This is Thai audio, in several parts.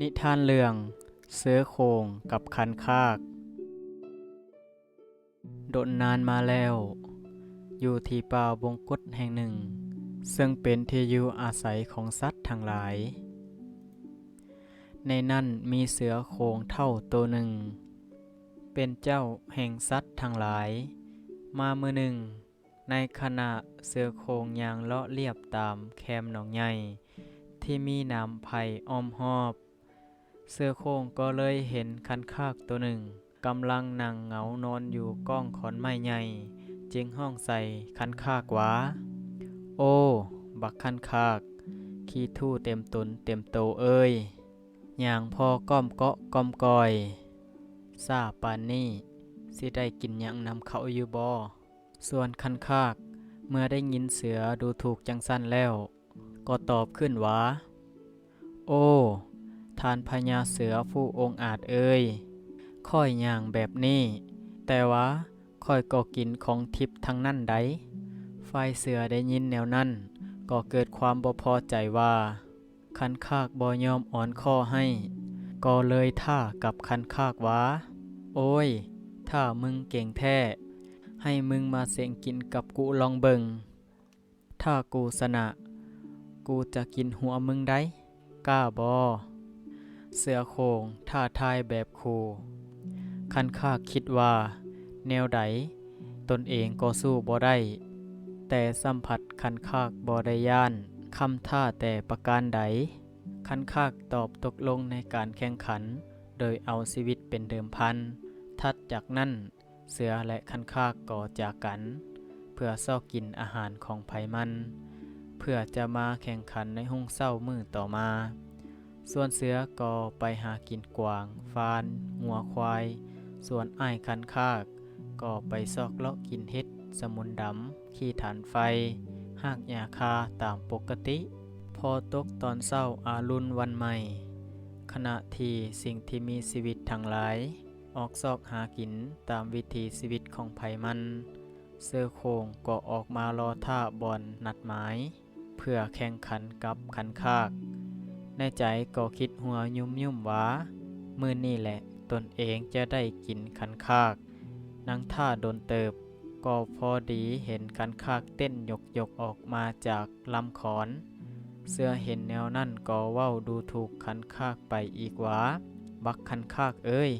นิทานเรื่องเสือโครงกับคันคาก โดนนานมาแล้ว อยู่ที่ป่าบงกฎแห่งหนึ่ง ซึ่งเป็นที่อยู่อาศัยของสัตว์ทั้งหลาย ในนั้นมีเสือโครงเท่าตัวหนึ่ง เป็นเจ้าแห่งสัตว์ทั้งหลาย มามือหนึ่ง ในขณะเสือโครงยางเลาะเลียบตามแคมหนองใหญ่ที่มีน้ำไผ่อ้อมหอบ เสื้อโครงก็เลยเห็นคันคากตัวหนึ่งกำลังนั่งเหงานอนอยู่ก้องขอนไม้ใหญ่จึงห้องใส่คันคากวาโอ้ บักคันคาก ขี้ทู่เต็มตุนเต็มโตเอ้ยอย่างพอก้อมเกาะก้อมกอยซาปานนี่สิได้กินยังนำเขาอยู่บ่ส่วนคันคาก เมื่อได้ยินเสือดูถูกจังสั้นแล้ว ก็ตอบขึ้นว่า โอ้ ทานพญาเสือผู้องอาจเอ่ยค่อยอย่างแบบนี้ แต่ว่าค่อยก็กินของทิพย์ทั้งนั้นไดฝ่ายเสือได้ยินแนวนั้น ก็เกิดความบ่พอใจว่า คันคากบ่ยอมอ่อนข้อให้ ก็เลยท่ากับคันคากว่าโอ้ย ถ้ามึงเก่งแท้ ให้มึงมาเสียงกินกับกูลองเบิง ถ้ากูสนะ กูจะกินหัวมึงได้ กล้าบอ เสือโคงท่าทายแบบครูคันคาคิดว่า แนวใดตนเองก็สู้บ่ได้ แต่สัมผัสคันคากบ่ได้ย่านคำท่าแต่ประการใด คันคากตอบตกลงในการแข่งขัน โดยเอาชีวิตเป็นเดิมพัน ทัดจากนั้นเสือและคันคากก่อจากกัน เพื่อซอกกินอาหารของไผมัน เพื่อจะมาแข่งขันในห้องเศร้ามือต่อมา ส่วนเสือก็ไปหากินกวาง ฟานงัวควาย ส่วนอ้ายคันคาก ก็ไปซอกเลาะกินเห็ด สมุนดำ ขี้ฐานไฟ หากหญ้าคาตามปกติ พอตกตอนเศร้าอารุณวันใหม่ ขณะที่สิ่งที่มีชีวิตทั้งหลาย ออกซอกหากินตามวิถีชีวิตของไผมัน เสือโครงก็ออกมารอท่าบอลนัดหมาย เพื่อแข่งขันกับคันคาก ในใจก็คิดหัวยุ่มยุ่มว่ามือนี่แหละตนเองจะได้กินคันคากนั่งท่าโดนเติบ ก็พอดีเห็นคันคากเต้นยกยกออกมาจากลำขอน เสื้อเห็นแนวนั่นก็เว้าดูถูกคันคากไปอีกว่าบักคันคากเอ้ย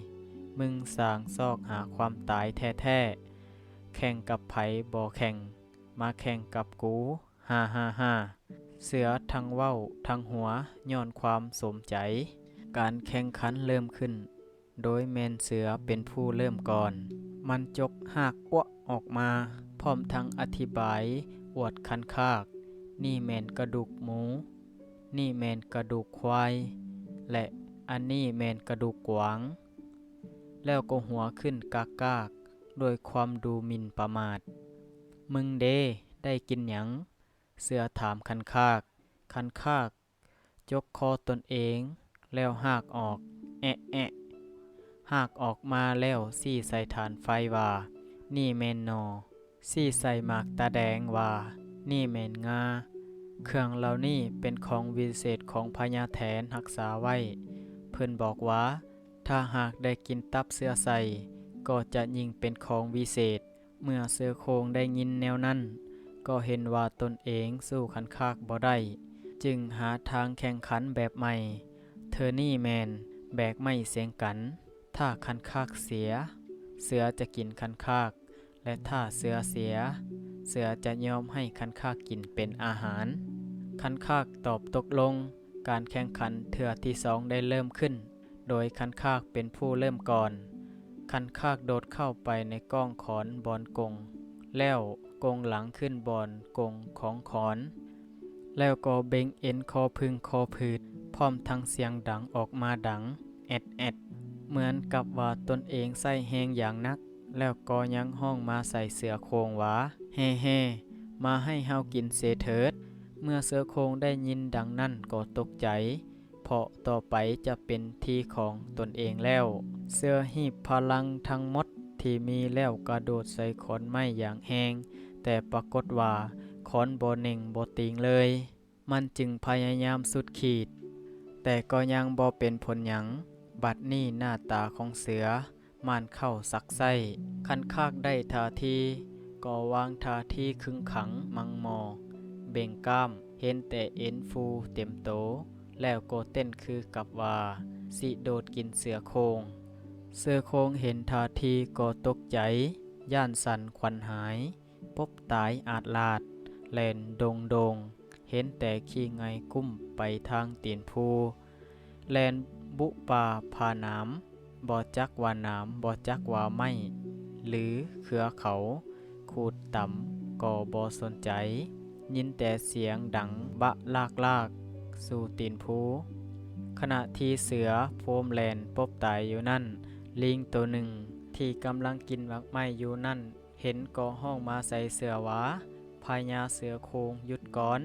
มึงสางซอกหาความตายแท้ๆ แข่งกับไผบ่แข่ง มาแข่งกับกู ฮ่าฮ่าฮ่า เสือทั้งเว้าทั้งหัวย้อนความสมใจ การแข่งขันเริ่มขึ้น โดยแมนเสือเป็นผู้เริ่มก่อน มันจกหากอ้วออกมา พร้อมทั้งอธิบายอวดคันคาก นี่แมนกระดูกหมู นี่แมนกระดูกควาย และอันนี้แมนกระดูกกวาง แล้วก็หัวขึ้นกากากโดยความดูหมินประมาท มึงเดได้กินหยัง เสือถามคันคาก คันคากจกคอตนเอง แล้วหากออก แอะแอะหากออกมาแล้วซี่ใส่ฐานไฟว่านี่แมนนอซี่ใส่หมากตาแดงว่านี่แมนงา เครื่องเหล่านี้เป็นของวิเศษของพญาแถนรักษาไว้ เพิ่นบอกว่า ถ้าหากได้กินตับเสื้อใส่ ก็จะยิ่งเป็นของวิเศษ เมื่อเสือโครงได้ยินแนวนั้น ก็เห็นว่าตนเองสู้ขันคากบ่ได้ จึงหาทางแข่งขันแบบใหม่ เธอนี่แมน แบกไม่เสียงกัน ถ้าคันคากเสีย เสือจะกินคันคาก และถ้าเสือเสีย เสือจะยอมให้คันคากกินเป็นอาหารคันคากตอบตกลง การแข่งขันเถื่อที่สองได้เริ่มขึ้น โดยคันคากเป็นผู้เริ่มก่อนคันคากโดดเข้าไปในก้องขอนบอนกงแล้ว กงหลังขึ้นบอนกงของขอน แล้วก็เบ่งเอ็นคอพึงคอผืดพร้อมทั้งเสียงดังออกมาดังแอดแอดเหมือนกับว่าตนเองใส่แหงอย่างนัก แล้วก็ยังห้องมาใส่เสือโคงหวาเฮ่เฮ่มาให้เฮากินเสเถิด เมื่อเสือโคงได้ยินดังนั้นก็ตกใจ เพราะต่อไปจะเป็นที่ของตนเองแล้ว เสือหีบพลังทั้งหมดที่มีแล้วกระโดดใส่ขอนไม้อย่างแหง แต่ปรากฏว่าขอนบ่เน่งบ่ติงเลย มันจึงพยายามสุดขีด แต่ก็ยังบ่เป็นผลหยัง บัดนี้หน้าตาของเสือม่านเข้าสักไส้คันคากได้ทาทีก็วางทาทีคึงขังมังมอ เบ่งกล้ามเห็นแต่เอ็นฟูเต็มโต แล้วก็เต้นคือกับว่าสิโดดกินเสือโคงเสือโคงเห็นทาทีก็ตกใจ ย่านสันควันหาย พบตายอาจลาด แลนดงดง เห็นแต่ขี้ไงกุ้มไปทางตีนภูแลนบุปาพาน้ำบ่อจักว่าน้ำบ่อจักว่าไม่ หรือเขือเขา ขูดต่ำก็บ่สนใจ ยินแต่เสียงดังบะลากลากสู่ตีนภูขณะที่เสือโฟมแลนปบตายอยู่นั่น ลิงตัวหนึ่งที่กำลังกินมักไม้อยู่นั่น เห็นก็ห้องมาใส่เสือหวาพายาเสือโคงหยุดก้อน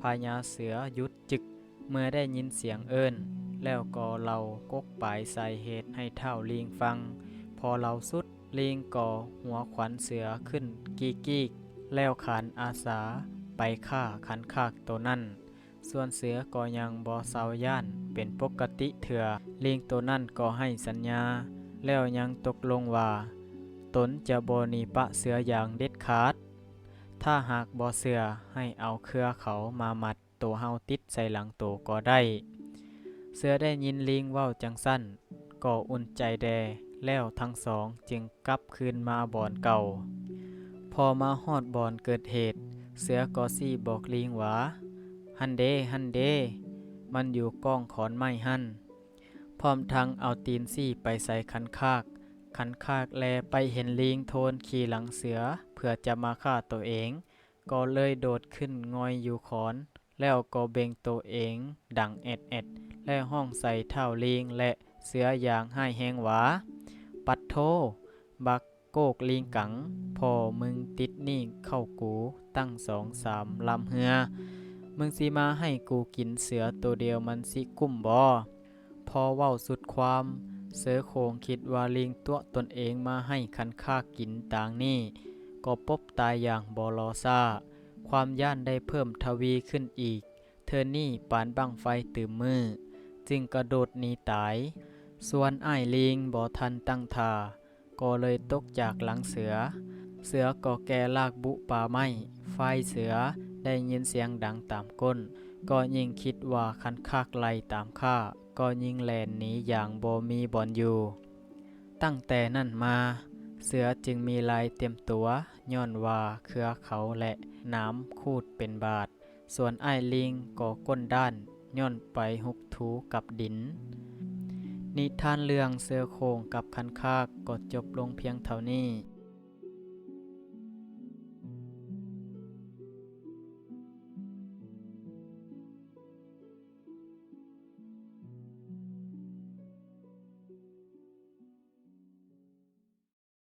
พายาเสือหยุดจึก เมื่อได้ยินเสียงเอิ้น แล้วก็เรากกปลายใส่เหตุให้เท่าลิงฟัง พอเราสุดลิงก่อหัวขวัญเสือขึ้นกีกีกแล้วขานอาสาไปฆ่าขันคากตัวนั่น ส่วนเสือก็ยังบ่เศร้าย่านเป็นปกติเถื่อลิงตัวนั่นก็ให้สัญญา แล้วยังตกลงว่า ตนจะบหนีปะเสืออย่างเด็ดขาด ถ้าหากบ่เสือให้เอาเครือเขามามัดตัวเฮาติดใส่หลังตัวก็ได้ เสือได้ยินลิงเว้าจังสั้น ก็อุ่นใจแดแล้วทั้งสองจึงกลับคืนมาบ่อนเก่า พอมาฮอดบ่อนเกิดเหตุ เสือก็ซี่บอกลิงว่าฮันเดฮันเด มันอยู่ก้องขอนไม้หันพร้อมทั้งเอาตีนซี่ไปใส่คันคาก คันคากแลไปเห็นลิงโทนขี่หลังเสือ เพื่อจะมาฆ่าตัวเอง ก็เลยโดดขึ้นงอยอยู่ขอน แล้วก็เบ่งตัวเอง ดังเอ็ดเอ็ดและห้องใส่เท่าลิงและเสืออย่างให้แหงหวา ปัดโท บักโกกลิงกัง พอมึงติดนี่เข้ากูตั้งสองสามลำเหือ มึงสิมาให้กูกินเสือตัวเดียวมันสิกุ้มบอพอเว้าสุดความ เสือโคงคิดว่าลิงตัวตนเองมาให้คันค่ากินต่างนี่ก็ปบตายอย่างบอลอซาความย่านได้เพิ่มทวีขึ้นอีก เธอนี่ปานบังไฟตื่มมือ จึงกระโดดหนีตาย ส่วนอ้ายลิงบ่ทันตั้งท่าก็เลยตกจากหลังเสือ เสือก็แก่ลากบุป่าไม้ไฟเสือได้ยินเสียงดังตามก้น ก็ยิ่งคิดว่าคันคากไล่ตามข้า ก็ยิงแลนหนีอย่างโบมีบอนอยู่ ตั้งแต่นั่นมา เสือจึงมีลายเต็มตัวย้อนว่าเครือเขาและน้ำคูดเป็นบาทส่วนไอ้ลิงก็ก้นด้านย้อนไปหุกถูกับดิน นิทานเรื่องเสือโคงกับคันคากก็จบลงเพียงเท่านี้